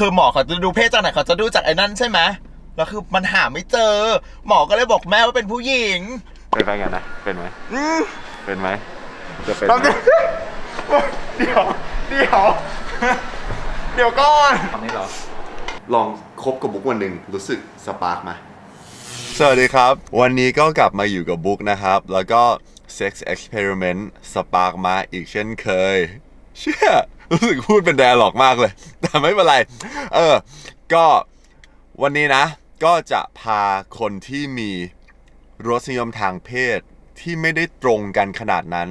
คือหมอเขาจะดูเพศจากไหนเขาจะดูจากไอ้นั่นใช่ไหมแล้วคือมันหาไม่เจอ หมอก็เลยบอกแม่ว่าเป็นผู้หญิงเป็นไปกันนะ เป็นไหมอืมเป็นไหมจะเป็นแป๊บไหมนึงเดี๋ยวเดี๋ยวเดี๋ยวก่อนตอนนี้เหรอ ลองคบกับบุ๊กวันหนึ่งรู้สึกสปาร์กไหมสวัสดีครับ วันนี้ก็กลับมาอยู่กับบุ๊กนะครับ แล้วก็ Sex Experiment สปาร์กมาอีกเช่นเคย เชื่อ รู้สึกพูดเป็นแดร์หลอกมากเลย แต่ไม่เป็นไร เออ ก็วันนี้นะ ก็จะพาคนที่มีรสนิยมทางเพศที่ไม่ได้ตรงกันขนาดนั้น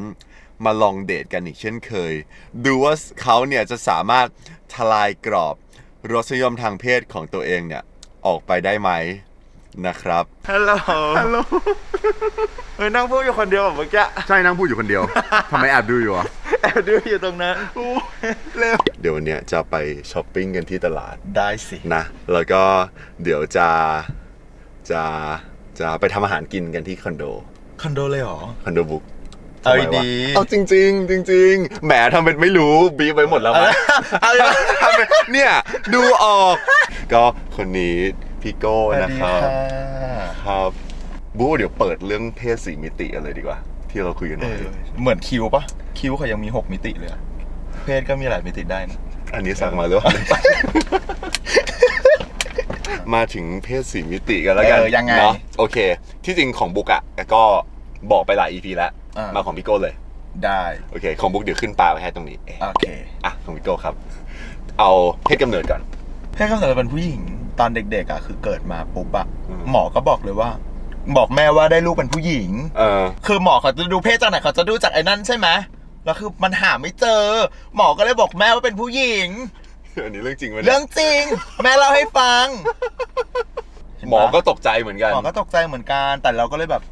มาลองเดทกันอีกเช่นเคย ดูว่าเขาเนี่ยจะสามารถทลายกรอบรสนิยมทางเพศของตัวเองเนี่ย ออกไปได้ไหม นะครับ ฮัลโหล ฮัลโหลเฮ้ยนั่งพูดอยู่คนเดียวแบบเมื่อกี้ใช่นั่งพูดอยู่คนเดียว ทำไมแอบดูอยู่อะ แอบดูอยู่ตรงนั้นเร็ว เดี๋ยววันเนี้ยจะไปช้อปปิ้งกันที่ตลาดได้สิ นะ แล้วก็เดี๋ยวจะจะจะไปทำอาหารกินกันที่คอนโด คอนโดเลยเหรอ คอนโดบุ๊กเอาทำไมวะดีเอาจริง ๆ จริง ๆ แหมทำเป็นไม่รู้บีบไปหมดแล้วมั้ยเอาเลยทำเป็นเนี่ย ดูออก ก็คนนี้ พี่โก้นะครับครับบู๊เดี๋ยวเปิดเรื่องเพศสีมิติกันเลยดีกว่า ที่เราคุยกันเอไว้อเหมือนคิวปะคิวเขายังมีหกมิติเลยอะเพศก็มีหลายมิติได้นะอันนี้สั่งมาหรือเปล่ามาถึงเพศสีมิติกันแล้วกันเออยังไงเนาะโอเค ที่จริงของบุ๊กอะก็บอกไปหลาย EP แล้วอ่ามมาของพี่โก้เลย ได้โอเค ของบุ๊กเดี๋ยวขึ้นปลาไว้ให้ตรงนี้เอ๊ะโอเคอะของพี่โก้ครับ เอาเพศกำเนิดก่อนเพศกำเนิดเป็นผู้หญิง ตอนเด็กๆอะคือเกิดมาปุ๊บอะอืม หมอก็บอกเลยว่า บอกแม่ว่าได้ลูกเป็นผู้หญิง เออ คือหมอเขาจะดูเพศจากไหนเขาจะดูจากไอ้นั่นใช่ไหมแล้วคือมันหาไม่เจอ หมอก็เลยบอกแม่ว่าเป็นผู้หญิง อันนี้เรื่องจริงไหมนี่ยเรื่องจริง แม่เล่าให้ฟังหมอก็ตกใจเหมือนกัน หมอก็ตกใจเหมือนกันแต่เราก็เลยแบบ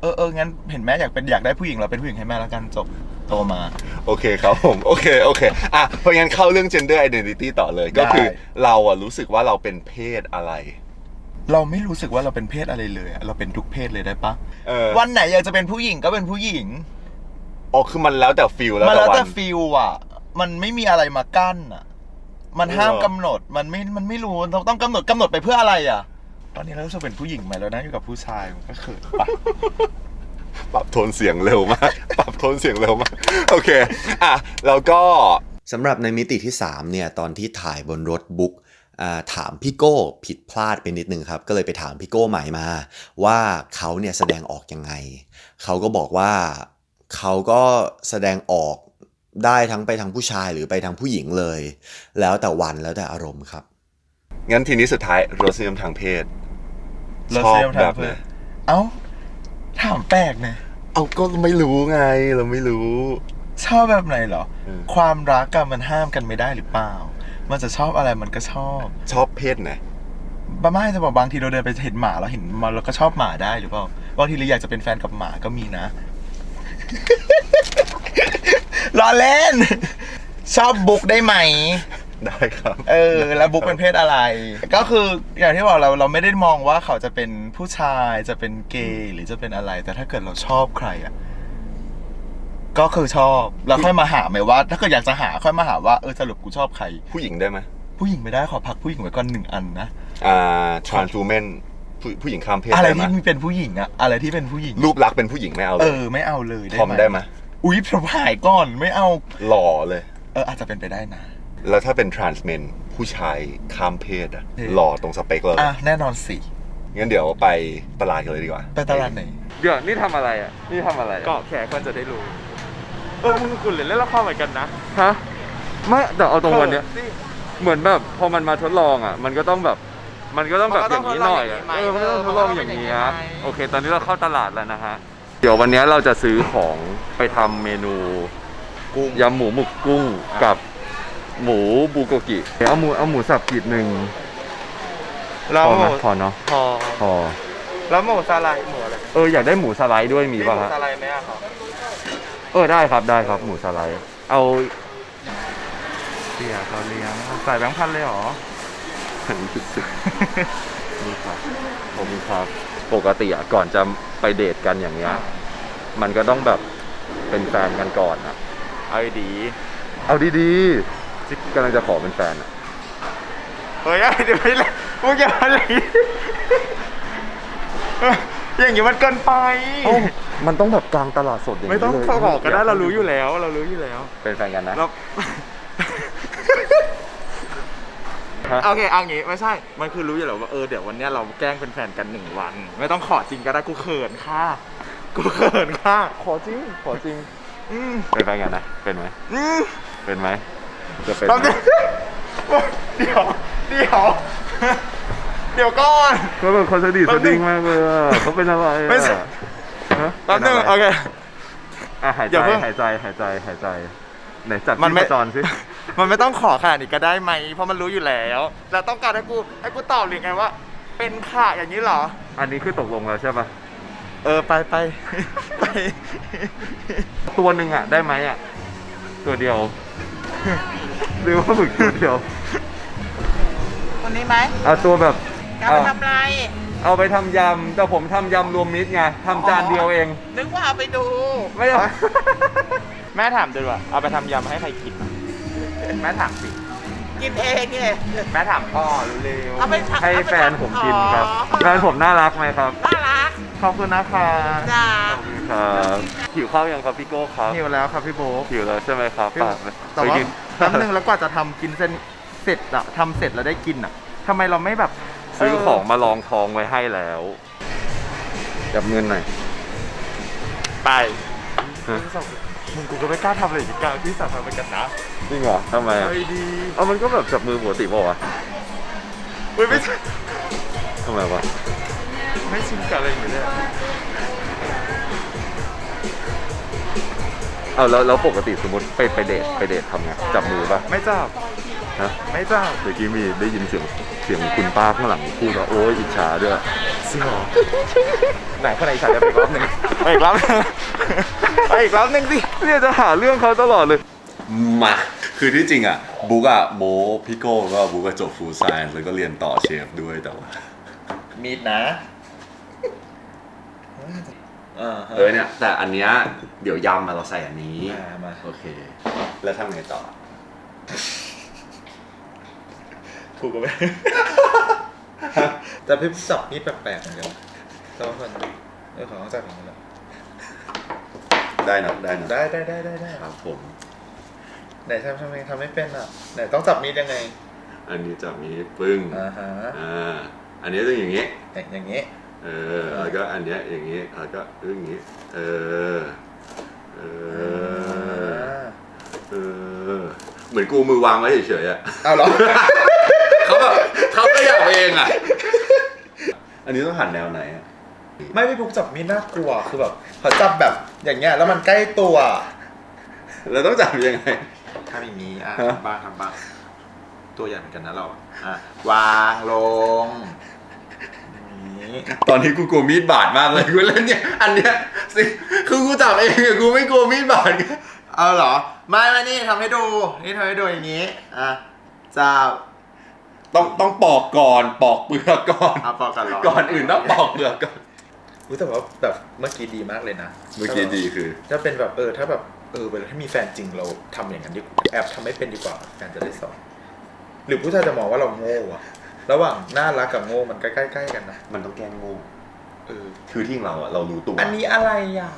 เออเอองั้นเห็นแม่อยากเป็นอยากได้ผู้หญิงเราเป็นผู้หญิงให้แม่แล้วกันจบ โตมา โอเคครับผม โอเค โอเค อะ เพราะงั้นเข้าเรื่อง gender identity ต่อเลย ก็คือได้เราอะรู้สึกว่าเราเป็นเพศอะไร เราไม่รู้สึกว่าเราเป็นเพศอะไรเลยอะเราเป็นทุกเพศเลยได้ปะเออวันไหนอยากจะเป็นผู้หญิงก็เป็นผู้หญิง อ๋อคือมันแล้วแต่ฟิลแล้วมันแต่แล้ววัแต่น ฟิลอะมันไม่มีอะไรมากั้นอะมันห้ามเออ กำหนด มันไม่ มันไม่รู้เราต้องกำหนดกำหนดไปเพื่ออะไรอะตอนนี้เรารู้สึกเป็นผู้หญิงไหมเรานั่งอยู่กับผู้ชายมันก็เขินปะ ปรับโทนเสียงเร็วมาก ปรับโทนเสียงเร็วมาก โอเค อะ แล้วก็สำหรับในมิติที่ 3 เนี่ย ตอนที่ถ่ายบนรถบุ๊กอ่าถามพี่โก้ผิดพลาดไปนิดนึงครับ ก็เลยไปถามพี่โก้ใหม่มา ว่าเขาเนี่ยแสดงออกยังไง เขาก็บอกว่าเขาก็แสดงออกได้ทั้งไปทางผู้ชายหรือไปทางผู้หญิงเลย แล้วแต่วันแล้วแต่อารมณ์ครับ งั้นทีนี้สุดท้ายรสนิยมทางเพศเราชอบเซลล์ทางแบบเพไหนศเอ้า ถามแปลกนะ เอาก็ไม่รู้ไงเราไม่รู้ ชอบแบบไหนเหรออืมความรักกันมันห้ามกันไม่ได้หรือเปล่า มันจะชอบอะไรมันก็ชอบ ชอบเพศไหนบ้าไม่จะบอกบางทีเราเดินไปเห็นหมาเราเห็นมันเราก็ชอบหมาได้หรือเปล่า บางทีเราอยากจะเป็นแฟนกับหมาก็มีนะล้อเล่น ชอบบุ๊กได้ไหม ได้ครับ เออ แล้วบุ๊กเป็นเพศอะไร ก็คืออย่างที่บอกเราเราไม่ได้มองว่าเขาจะเป็นผู้ชายจะเป็นเกย์หรือจะเป็นอะไร แต่ถ้าเกิดเราชอบใครอะก็คือชอบแล้วค่อยมาหาไหมว่า ถ้าเกิดอยากจะหาค่อยมาหาว่าเออสรุปกูชอบใคร ผู้หญิงได้ไหมผู้หญิงไม่ได้ขอพักผู้หญิงไว้ก่อนหนึ่งอันนะอ่า trans woman ผู้ผู้หญิงข้ามเพศอะไรได้ไหมที่มีเป็นผู้หญิงอะอะไรที่เป็นผู้หญิงรูปลักษณ์เป็นผู้หญิงไม่เอาเลเอยอไม่เอาเลยได้ทอมไหมได้ไหมอุ้ยผมหายก่อนไม่เอาหล่อเลย เอออาจจะเป็นไปได้นะ แล้วถ้าเป็น trans men ผู้ชายข้ามเพศอะเออหล่อตรงสเปคเราเลยอะแน่นอนสิงั้นเดี๋ยวไปตลาดกันเลยดีกว่า ไปตลาดไหนเดี๋ยวนี่ทำอะไรอะ นี่ทำอะไรเกาะแขกก็จะได้รู้ เออมึงกุนเล่นละครเหมือนกันนะฮะไม่แต่เอาตรงวันเนี้ยออสิเหมือนแบบพอมันมาทดลองอะ มันก็ต้องแบบ มันก็ต้องแบบมันอก็ต้อย่างงนี้หน่อยอะทดลองอย่างนี้ไหมเออมันก็ต้องทดลองอย่างนี้ฮะเออมันก็ต้องเป็นอย่างนี้ไหมโอเค ตอนนี้เราเข้าตลาดแล้วนะฮะเดี๋ยววันนี้เราจะซื้อของไปทำเมนูกุ้งยำหมูหมึกกุ้งกับ หมูบูโกกิ เอาหมูเอาหมูสับกีดหนึ่งแล้วพอหไหมมูพอเนาะพอพอแล้วหมูสไลด์หมูอะไรเอออยากได้หมูสไลด์ด้วยมีมีหป่ะมูฮะสไลด์ไหมอะครับเออได้ครับได้ครับหมูสไลด์ เอาเสียเขาเลี้ยงใส่แบงค์พันเลยเหรอ อันนี้สุดๆนี่ครับผมครับปกติอะก่อนจะไปเดทกันอย่างเงี้ย มันก็ต้องแบบเป็นแฟนกันก่อนอะเอาดีเอาดี ๆกำลังจะขอเป็นแฟนอะเฮ้ยเดี๋ยวไม่เลยมึงอย่าอะไรอย่างนี้มันเกินไป เอ้ามันต้องแบบกลางตลาดสดอย่างไม่นี้ต้องเลยเขาบอกก็ได้เรารู้อยู่แล้ว เรารู้อยู่แล้วเป็นแฟนกันนะ เราฮะ โอเคเอางี้ไม่ใช่ มันคือรู้อยู่แล้วว่าเออเดี๋ยววันเนี้ยเราแกล้งเป็นแฟนกันหนึ่งวัน ไม่ต้องขอจริงก็ได้กูเขินค่ะ กูเขินค่ะ ขอจริง ขอจริง อืมเป็นแฟนกันนะ เป็นไหมอืมเป็นไหม จะเป็น แป๊บไหมนึงเดี๋ยว เดี๋ยว เดี๋ยวก่อน ก็แบบคนสนิทสดิ้งมากเลยอะเขาเป็นอะไรอะไม่ใช่ ฮะแป๊บนึงเป็นโออะไรเค อะหายอใจย่าเพิ่ง หายใจหายใจหายใจไหนจัดมันไม่ที่ประจรสิมันไม่ต้องขอขนาดนี้ก็ได้ไหม เพราะมันรู้อยู่แล้ว แล้วต้องการให้กูให้กูตอบหรือไงว่า เป็นค่ะอย่างนี้เหรอ อันนี้คือตกลงแล้วใช่ปะเออไปไปไป ตัวหนึ่งอะได้ไหมอะตัวเดียว หรือว่าหมึกตัวเดียวคนนี้ไหมเอาตัวแบบจะไปเอาทำอะไรเอาไปทำยำแต่ผมทำยำรวมมิตรไงทำจานเดียวเอง นึกว่าเอาไปดู ไม่เอา แม่ถามด้วยว่าเอาไปทำยำให้ใครกินอะแม่ถามสิ กินเองเนี่ย แม่ถามพ่อเร็วเอาไปทำให้เอาไปแฟนผมกินครับอ๋อแฟนผมน่ารักไหมครับ น่ารัก ขอบคุณนะคะจ้าขอบคุณครับหิวข้าวยังครับพี่โก้ครับหิวแล้วครับพี่โบ๊คหิวแล้วใช่ไหมครับหิวปากแต่ว่าไปกินแป๊บนึงแล้วกว่าจะทำกินเส้นเสร็จอะทำเสร็จแล้วได้กินอะทำไมเราไม่แบบซื้อของมาลองทองไว้ให้แล้วจับเงินหน่อย ไปฮะมึงกูก็ไม่กล้าทำอะไรอีกกลางที่สาธารณะกันนะจริงเหรอทำไมอะเฮ้ยดีเอามันก็แบบจับมือปกติเปล่าวะเฮ้ยไม่ใช่ทำไมวะ ไม่ชินกับอะไรอย่างเงี้ยเอาแล้วแล้วปกติสมมติไปไปเดทไปเดททำไงจับมือป่ะไม่จับฮะไม่จับเมื่อกี้มีได้ยินเสียงเสียงคุณป้าข้างหลังพูดว่าโอ้ยอิจฉาด้วยจริงเหรอไหนคนไหนอีสานจะไปอีกรอบหนึ่งไปอีกรอบหนึ่งไปอีกรอบหนึ่งสิเนี่ยจะหาเรื่องเขาตลอดเลยมา คือที่จริงอะบุ๊กอะโมพี่โก้ก็บุ๊กก็จบฟูลไซน์แล้วก็เรียนต่อเชฟด้วยแต่ว่ามีดนะ เออเนี่ยแต่อันเนี้ยเดี๋ยวยำมาเราใส่อันนี้อ่ามาโอเค แล้วทำไงต่อ ถูกกันไหม แต่พี่จับมีดแปลกๆเหมือนกันแต่ว่าคนเออขอต้องจับอย่างนี้แหละได้นะได้นะได้ได้ได้ได้ได้ครับผม ไหนทำทำไมทำไม่เป็นอะไหนต้องจับมีดยังไงอันนี้จะมีปึ้งอ่าฮะอ่าอันนี้ต้องอย่างงี้ อย่างอย่างนี้ เออแล้วก็อันเนี้ยอย่างงี้แล้วก็อย่างงี้ เออ เออ เออ เหมือนกูมือวางไว้เฉยๆอะเอาเหรอ เขาแบบเขาก็อยากเองอะ อันนี้ต้องหันแนวไหนอะไม่พี่พุกจับมีดน่ากลัวคือแบบเขาจับแบบอย่างเงี้ยแล้วมันใกล้ตัวแล้วต้องจับยังไงทำอย่างนี้อะฮะทำบ้างทำบ้าง ตัวใหญ่เหมือนกันนะเราอะอะวางลงอย่างนี้ ตอนนี้กูกลัวมีดบาดมากเลยกูเล่นเนี่ยอันเนี้ยสิคือกูจับเองอะกูไม่กลัวมีดบาดเอาเหรอไม่ไม่นี่ทำให้ดูนี่ทำให้ดูอย่างนี้อะจับต้องต้องปอกก่อนปอกเปลือกก่อนเอาปอกกันเหรอก่อนอื่นต้องปอกเปลือกก่อนอุ๊ยแต่ว่าแบบเมื่อกี้ดีมากเลยนะเมื่อกี้ดีคือ ถ้าเป็นแบบเออถ้าแบบเออเวลาถ้ามีแฟนจริงเราทำอย่างนั้นดีกว่าแอบทำไม่เป็นดีกว่าแฟนจะได้สอนหรือผู้ชายจะมองว่าเราโง่อะ ระหว่างน่ารักกับโง่มันใกล้ๆกันนะมันต้องแกล้งโง่เออคือที่เราอะเรารู้ตัว อันนี้อะไรอะ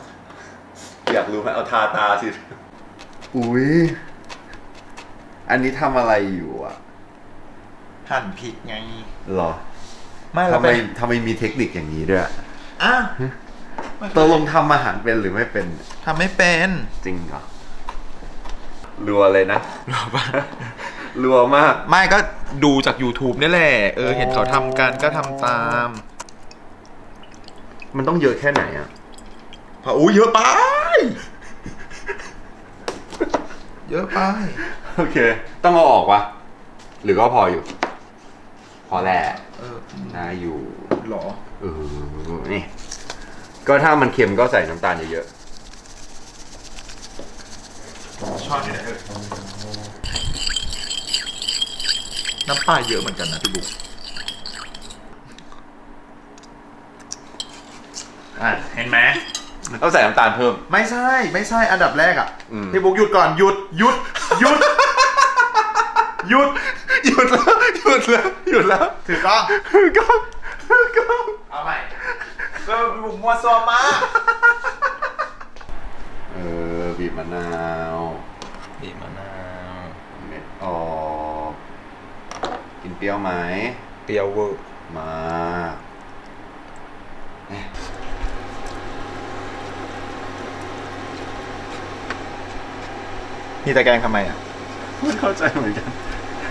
อยากรู้ไหมเอาทาตาสิ อุ้ย อันนี้ทำอะไรอยู่อะ หั่นพริกไง หรอไม่เราทำไปไมทำไมมีเทคนิคอย่างนี้ด้วยอะตกลงทำอาหารเป็นหรือไม่เป็น ทำไม่เป็น จริงเหรอรัวเลยนะรัวปะ รัวมาก ไม่ก็ดูจาก YouTube นี่แหละ เออ เห็นเขาทำกันก็ทำตาม มันต้องเยอะแค่ไหนอะพออู้เยอะไป เยอะไป โอเค ต้องเอาออกวะ หรือก็พออยู่ พอแหละเออได้อยู่หรอ เออนี่ ก็ถ้ามันเค็มก็ใส่น้ำตาลเยอะชอบอยู่ไหนเออ น้ำปลาเยอะเหมือนกันนะพี่บุ๊กอะเห็นไหมๆต้องใส่น้ำตาลเพิ่ม ไม่ใช่ไม่ใช่อันดับแรกอะอืม พี่บุ๊กหยุดก่อนหยุดหยุดหยุดหยุดหยุดแล้วหยุยุดแล้วหยุดแล้วถือกล้องถือกล้องถือกล้องเอาใหม่ก็บุกมัวซัวมาก เออบีบมะนาว บีบมะนาว เม็ดออกกินเปรี้ยวไหม เปรี้ยวเวอร์มานี่ตะแกรงทำไมอะ ไม่เข้าใจเหมือนกัน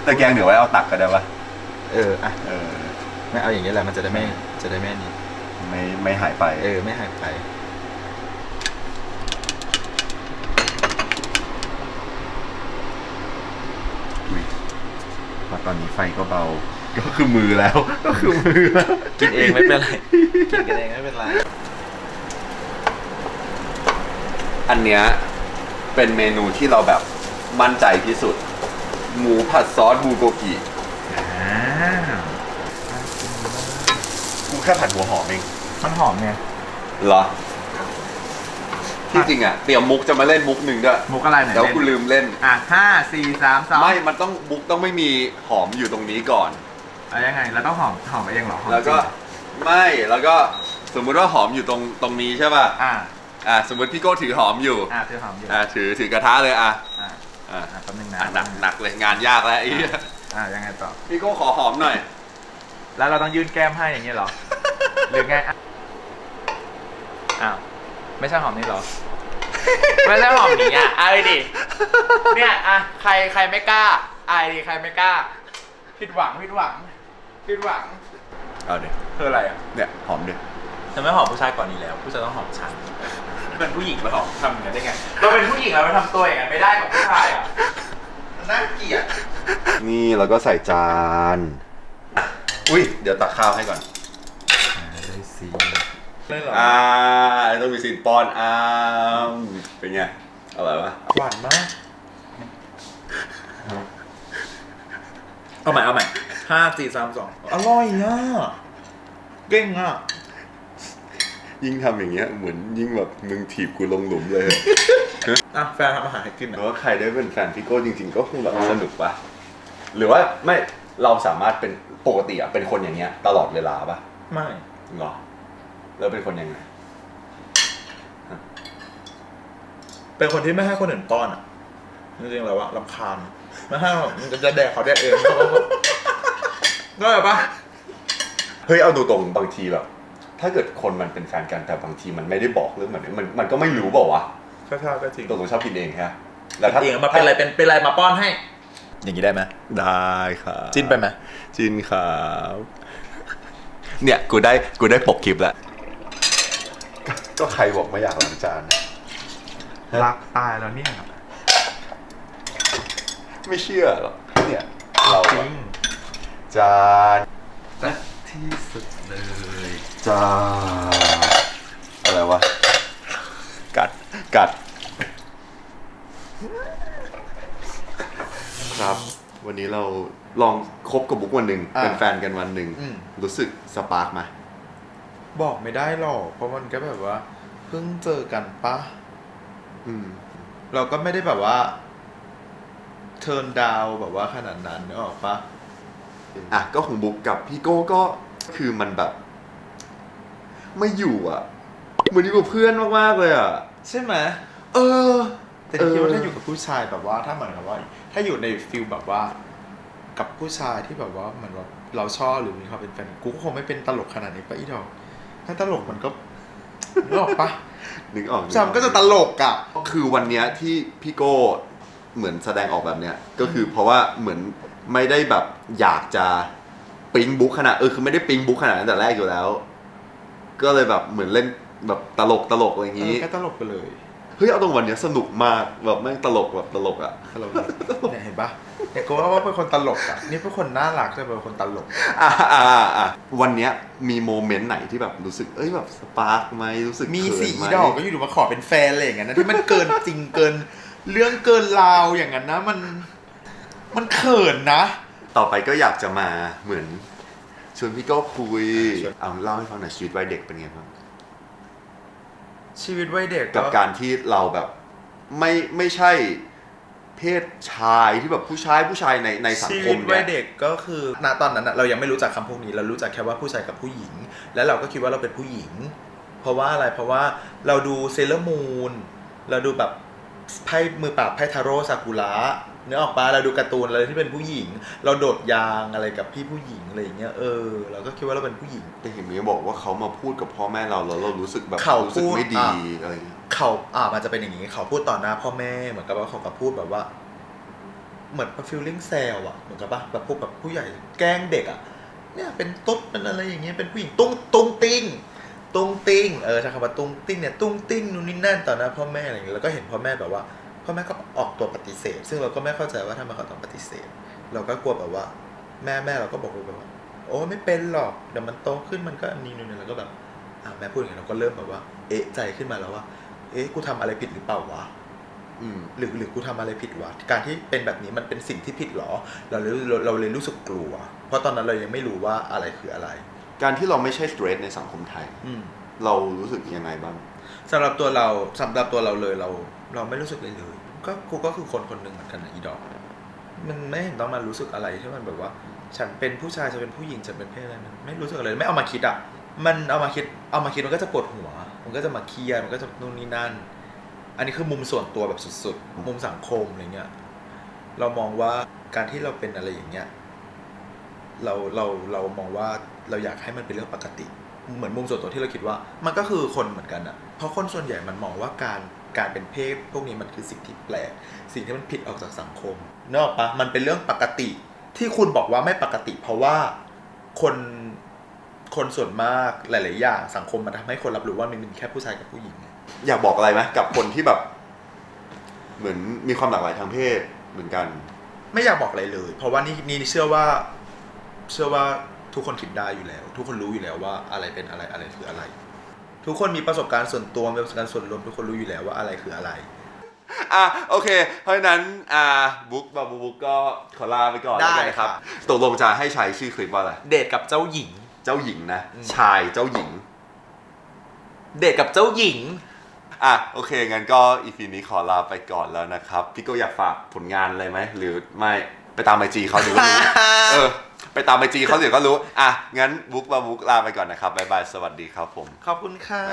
ตะแกรงเดี๋ยวไว้เอาตักก็ได้ปะเอออะเออ ไม่เอาอย่างนี้แหละมันจะได้ไม่จะได้ไม่นี่ไม่ไม่หายไป เออ ไม่หายไป อุ๊ยพอตอนนี้ไฟก็เบา ก็คือมือแล้ว ก็คือมือแล้วกินเองไม่เป็นไร กินกันเองไม่เป็นไร อันเนี้ยเป็นเมนูที่เราแบบมั่นใจที่สุด หมูผัดซอสบูโกกิกูแค่ผัดหัวหอมเองมันหอมไงเหรอ ที่จริงอะเตรียมมุกจะมาเล่นมุกหนึ่งด้วย มุกอะไรไหนแล้วกูลืมเล่น อะห้าสี่สามสองไม่ มันต้องมุกต้องไม่มีหอมอยู่ตรงนี้ก่อน อะไรยังไง เราต้องหอมหอมเองเหรอหอมแล้วก็จริงไม่แล้วก็สมมุติว่าหอมอยู่ตรงตรงนี้ใช่ป่ะอะอ่าสมมติพี่โก้ถือหอมอยู่อะคือหอมอยู่อ่าถือถือกระทะเลยอะอะอ่าอะแป๊บนึงนะอะหนักหนักเลยงานยากแล้วไอ้เหี้ยอะยังไงต่อ พี่โก้ขอหอมหน่อย แล้วเราต้องยื่นแก้มให้อย่างเงี้ยเหรอ หรือไงอะอ้าวไม่ใช่หอมนี่เหรอ ไม่ใช่หอมนี้อะเอาดิ เนี่ยอะใครใครไม่กล้าอายดิใครไม่กล้า ผิดหวังผิดหวัง ผิดหวังเอาเดี๋ยวคืออะไรอะเนี่ยหอมเดี๋ยวจะไม่หอมผู้ชายก่อนนี้แล้ว ผู้ชายต้องหอมฉันเป็นผู้หญิงเราหอมทำอย่างนั้นได้ไงเราเป็นผู้หญิงเราไปทำตัวอย่างนั้นไม่ได้กับผู้ชายอะน่าเกลียดนี่แล้วก็ใส่จานอุ้ยเดี๋ยวตักข้าวให้ก่อนได้สิเลยเหรออ่าต้องมีสินป้อนอ้ามเป็นไงอร่อยปะหวานมากเอาใหม่เอาใหม่ ห้าสี่สามสองอร่อยอะเก่งอะ ยิ่งทำอย่างเงี้ยเหมือนยิ่งแบบมึงถีบกูลงหลุมเลย อะแฟนทำอาหารให้กินหอะรือว่าใครได้เป็นแฟนพี่โก้จริง ๆ ก็คงแบบสนุกปะหรือว่าไม่เราสามารถเป็นปกติอะเป็นคนอย่างเงี้ย ตลอดเวลาปะไม่ หรอแล้วเป็นคนยังไงเป็นคนที่ไม่ให้คนอื่นป้อนอะจริงๆแล้วอะลำคาญไม่ให้แบบมันจะแดกเขาแดกเองก็แบบปะเฮ้ยเอาดูตรงๆบางทีแบบ ถ้าเกิดคนมันเป็นแฟนกันแต่บางทีมันไม่ได้บอกเรื่องแบบนี้มันมันก็ไม่รู้เปล่าวะก็ใช่ก็จริงตกลงชอบกินเองฮะแล้วถ้าเองมาเป็นอะไรเป็นเป็นอะไรมาป้อนให้ อย่างนี้ได้ไหมได้ครับจิ้นไปไหมจินครับเนี่ยกูได้กูได้ปกคลิปแล้วก็ก็ใครบอกไม่อยากล้างจานรักตายแล้วเนี่ย ไม่เชื่อหรอกเนี่ยเราจริอะ ง จานที่สุดเลยจานอะไรวะ กัด กัด ครับ วันนี้เราลองคบกับบุ๊กวันหนึ่งอะเป็นแฟนกันวันหนึ่งอืม รู้สึกสปาร์กไหมบอกไม่ได้หรอก เพราะมันก็แบบว่า เพิ่งเจอกันปะ อืม เราก็ไม่ได้แบบว่า เทิร์นดาวแบบว่าขนาดนั้นนึกออกปะ อะก็ของบุ๊กกับพี่โก้ก็คือมันแบบ ไม่อยู่อะ เหมือนอยู่กับเพื่อนมากๆเลยอะ ใช่ไหมเออ แต่คิดว่าเออถ้าอยู่กับผู้ชายแบบว่า ถ้าเหมือนกับว่า ถ้าอยู่ในฟิลแบบว่า กับผู้ชายที่แบบว่าเหมือนว่าเราชอบหรือมีความเป็นแฟนกูก็คงไม่เป็นตลกขนาดนี้ปะอีดอก ถ้าตลกมันก็นึกออกปะนึกออกจำก็จะตลกอะ คือวันเนี้ยที่พี่โก้เหมือนแสดงออกแบบเนี้ย ก็คือเพราะว่าเหมือน ไม่ได้แบบอยากจะปิ๊งบุ๊กขนาดเออคือไม่ได้ปิ๊งบุ๊กขนาดนั้นแต่แรกอยู่แล้ว ก็เลยแบบเหมือนเล่นแบบตลกตลกอะไรอย่างเองี้อแค่ตลกไปเลยเฮ้ยเอาตรงวันเนี้ยสนุกมากแบบแม่งตลกแบบตลกอะตลกเลยเนี่ยเห็นปะเนี่ยกูว่าเป็นคนตลกอะนี่เป็นคนน่ารักแต่เป็นคนตลกอ่าอ่าอ่าวันเนี้ยมีโมเมนต์ไหนที่แบบรู้สึกเอ้ยแบบสปาร์กไหมรู้สึกมีเขินสีไหมดอกก็อยู่ดูมาขอเป็นแฟนอะไรอย่างเงี้ยนะที่มันเกินจริงเกิน เรื่องเกินราวอย่างนั้นนะมัน มันเขินนะ ต่อไปก็อยากจะมาเหมือนชวนพี่โก้คุยเอาเล่าให้ฟังหน่อยชีวิตวัยเด็กเป็นไงบ้าง ชีวิตวัยเด็กกับการที่เราแบบไม่ไม่ใช่เพศชายที่แบบผู้ชายผู้ชายในในสังชีควิมตวัเนี่ยยเด็กก็คือณตอนนั้นอะเรายังไม่รู้จักคำพวกนี้เรารู้จักแค่ว่าผู้ชายกับผู้หญิง แล้วเราก็คิดว่าเราเป็นผู้หญิง เพราะว่าอะไรเพราะว่าเราดูเซเลอร์มูนเราดูแบบไพ่มือปราบไพ่ทาโร่ซากุระ เนื้อออกปะเราดูการ์ตูนอะไรที่เป็นผู้หญิง เราโดดยางอะไรกับพี่ผู้หญิงอะไรอย่างเงี้ยเออเราก็คิดว่าเราเป็นผู้หญิง แต่เห็นมีบอกว่าเขามาพูดกับพ่อแม่เราแล้วเรารู้สึกแบบเขารู้สึกพูดไม่ดีอะ อะไรอย่างเงี้ยเขาอ่ามันจะเป็นอย่างนี้เขาพูดต่อหน้าพ่อแม่เหมือนกับว่าเขาก็พูดแบบว่า เหมือนฟีลลิ่งแซวอะเหมือนกับว่าแบบพวกแบบผู้ใหญ่แกล้งเด็กอะเนี่ยเป็นตุ๊ดเป็นอะไรอย่างเงี้ยเป็นผู้หญิงตุ้งตุ้งติ้งตุ้งติ้งเออใช้คำว่าตุ้งติ้งเนี่ยตุ้งติ้งนู่นนี่นั่นต่อหน้าพ่อแม่อะไรอย่างเงี้ยแล้วก็เห็นพ่อแม่แบบว่า พ่อแม่ก็ออกตัวปฏิเสธ ซึ่งเราก็ไม่เข้าใจว่าทำไมเขาต้องปฏิเสธ เราก็กลัวแบบว่า แม่แม่เราก็บอกไปแบบว่า โอ้ไม่เป็นหรอกเดี๋ยวมันโตขึ้นมันก็อันนี้นู่นนี่แล้วก็แบบอ่าแม่พูดอย่างนี้เราก็เริ่มแบบว่า เอ๊ะใจขึ้นมาแล้วว่า เอ๊ะกูทำอะไรผิดหรือเปล่าวะอืมหรือหรือกูทำอะไรผิดวะการที่เป็นแบบนี้มันเป็นสิ่งที่ผิดเหรอ เราเลยเราเราเลยรู้สึกกลัว เพราะตอนนั้นเรายังไม่รู้ว่าอะไรคืออะไร การที่เราไม่ใช่สเตรทในสังคมไทยอืมเรารู้สึกยังไงบ้างสำหรับตัวเราสำหรับตัวเราเลยเรา เราไม่รู้สึกเลยเลยก็กูก็คือคนคนหนึ่งเหมือนกันนะอีดอก มันไม่เห็นต้องมารู้สึกอะไรที่มันแบบว่า ฉันเป็นผู้ชายฉันเป็นผู้หญิงฉันเป็นเพศอะไรมันไม่รู้สึกอะไรไม่เอามาคิดอะมันเอามาคิดเอามาคิดมันก็จะปวดหัว มันก็จะมาเครียดมันก็จะนู่นนี่นั่น อันนี้คือมุมส่วนตัวแบบสุดๆ มุมสังคมอะไรเงี้ยเรามองว่าการที่เราเป็นอะไรอย่างเงี้ยเราเราเรามองว่าเราอยากให้มันเป็นเรื่องปกติ เหมือนมุมส่วนตัวที่เราคิดว่า มันก็คือคนเหมือนกันอะเพราะคนส่วนใหญ่มันมองว่าการ การเป็นเพศ พวกนี้มันคือสิ่งที่แปลก สิ่งที่มันผิดออกจากสังคมเนกอะปะมันเป็นเรื่องปกติที่คุณบอกว่าไม่ปกติ เพราะว่าคนคนส่วนมากหลาย ๆ อย่างสังคมมันทำให้คนรับรู้ว่ามันมีแค่ผู้ชายกับผู้หญิงไงอยากบอกอะไรไหมกับคนที่แบบ เหมือนมีความหลากหลายทางเพศเหมือนกัน ไม่อยากบอกอะไรเลย เพราะว่านี่นี่เชื่อว่า เชื่อว่าทุกคนคิดได้อยู่แล้ว ทุกคนรู้อยู่แล้วว่าอะไรเป็นอะไรอะไรคืออะไร ทุกคนมีประสบการณ์ส่วนตัวมีประสบการณ์ส่วนรวมทุกคนรู้อยู่แล้วว่าอะไรคืออะไร อะโอเค เพราะฉะนั้นอ่าบุ๊กบาบูบุ๊กก็ขอลาไปก่อนได้แล้วกันนะครับ ค่ะ ตกลงจะให้ใช้ชื่อคลิปว่าอะไร เดทกับเจ้าหญิง เจ้าหญิงนะ อืม ชายเจ้าหญิง เดทกับเจ้าหญิง อะโอเค งั้นก็อีพีนี้ขอลาไปก่อนแล้วนะครับ พี่โก็อยากฝากผลงานอะไรไหม หรือไม่ไปตามไอจีเขาเดี๋ยวก็รู้ เออ ไปตามไอจีเขาเดี๋ยวก็รู้ อะ งั้นบุ๊กมาบุ๊กลาไปก่อนนะครับ บ๊ายบาย สวัสดีครับผม ขอบคุณค่ะ